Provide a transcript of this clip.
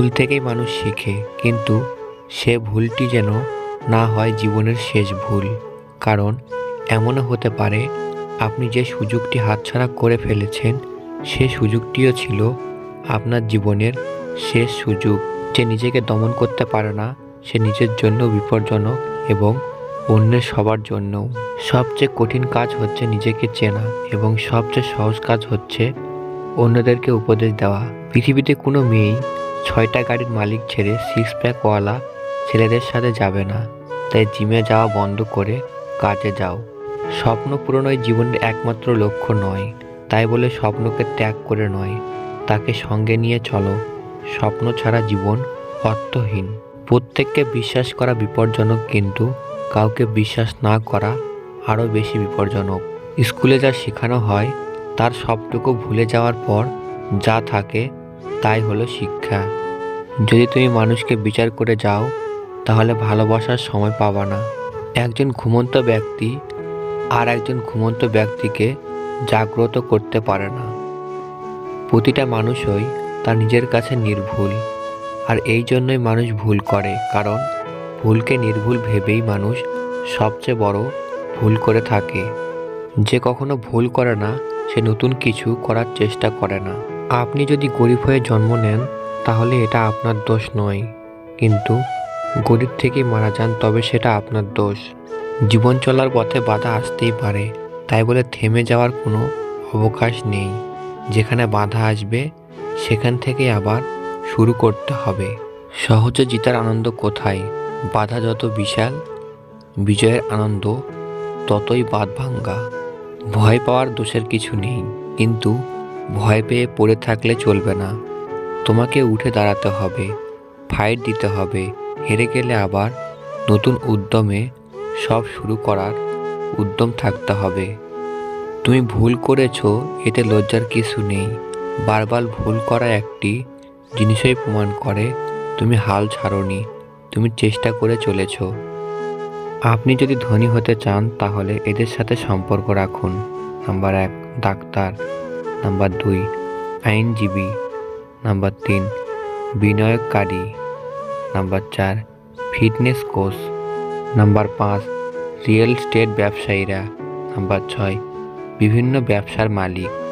ভুল থেকেই মানুষ শিখে, কিন্তু সে ভুলটি যেন না হয় জীবনের শেষ ভুল। কারণ এমনও হতে পারে, আপনি যে সুযোগটি হাতছাড়া করে ফেলেছেন, সে সুযোগটিও ছিল আপনার জীবনের শেষ সুযোগ। যে নিজেকে দমন করতে পারে না, সে নিজের জন্য বিপজ্জনক এবং অন্যের সবার জন্যও। সবচেয়ে কঠিন কাজ হচ্ছে নিজেকে চেনা এবং সবচেয়ে সহজ কাজ হচ্ছে অন্যদেরকে উপদেশ দেওয়া। পৃথিবীতে কোনো মেয়েই ছয়টা গাড়ির মালিক ছেড়ে সিক্স প্যাকওয়ালা ছেলেদের সাথে যাবে না। তাই জিমে যাওয়া বন্ধ করে কাজে যাও। স্বপ্ন পূরণই জীবনের একমাত্র লক্ষ্য নয়। তাই বলে স্বপ্নকে ত্যাগ করে নয়। তাকে সঙ্গে নিয়ে চলো। স্বপ্ন ছাড়া জীবন অর্থহীন। প্রত্যেককে বিশ্বাস করা বিপজ্জনক কিন্তু কাউকে বিশ্বাস না করা আরও বেশি বিপজ্জনক। স্কুলে যা শেখানো হয়, তার সবটুকু ভুলে যাওয়ার পর যা থাকে তাই হলো শিক্ষা। যদি তুমি মানুষকে বিচার করে যাও, তাহলে ভালোবাসার সময় পাবা না। একজন ঘুমন্ত ব্যক্তি আর একজন ঘুমন্ত ব্যক্তিকে জাগ্রত করতে পারে না। প্রতিটা মানুষই তার নিজের কাছে নির্ভুল, আর এই জন্যই মানুষ ভুল করে, কারণ ভুলকে নির্ভুল ভেবেই মানুষ সবচেয়ে বড় ভুল করে থাকে। যে কখনো ভুল করে না, সে নতুন কিছু করার চেষ্টা করে না। আপনি যদি গরিব হয়ে জন্ম নেন, তাহলে এটা আপনার দোষ নয়। কিন্তু গরিব থেকেই মারা যান, তবে সেটা আপনার দোষ। জীবন চলার পথে বাধা আসতেই পারে, তাই বলে থেমে যাওয়ার কোনো অবকাশ নেই। যেখানে বাধা আসবে, সেখান থেকে আবার শুরু করতে হবে। সহজে জিতার আনন্দ কোথায়? বাধা যত বিশাল, বিজয়ের আনন্দ ততই বাদ ভাঙ্গা ভয় পাওয়ার দোষের কিছু নেই, কিন্তু ভয় পেয়ে পড়ে থাকলে চলবে না। তোমাকে উঠে দাঁড়াতে হবে ফাইট দিতে হবে, হেরে গেলে আবার নতুন উদ্যমে সব শুরু করার উদ্যম থাকতে হবে। তুমি ভুল করেছ, এতে লজ্জার কিছু নেই। বারবার ভুল করা একটি জিনিসই প্রমাণ করে তুমি হাল ছাড়োনি, তুমি চেষ্টা করে চলেছো। আপনি যদি ধনী হতে চান, তাহলে এদের সাথে সম্পর্ক রাখুন। নাম্বার এক, ডাক্তার। নাম্বার দুই, আইনজীবী। নাম্বার তিন বিনয়কারী নাম্বার চার, ফিটনেস কোচ। নাম্বার পাঁচ, রিয়েল স্টেট ব্যবসায়ীরা। নাম্বার ছয়, বিভিন্ন ব্যবসার মালিক।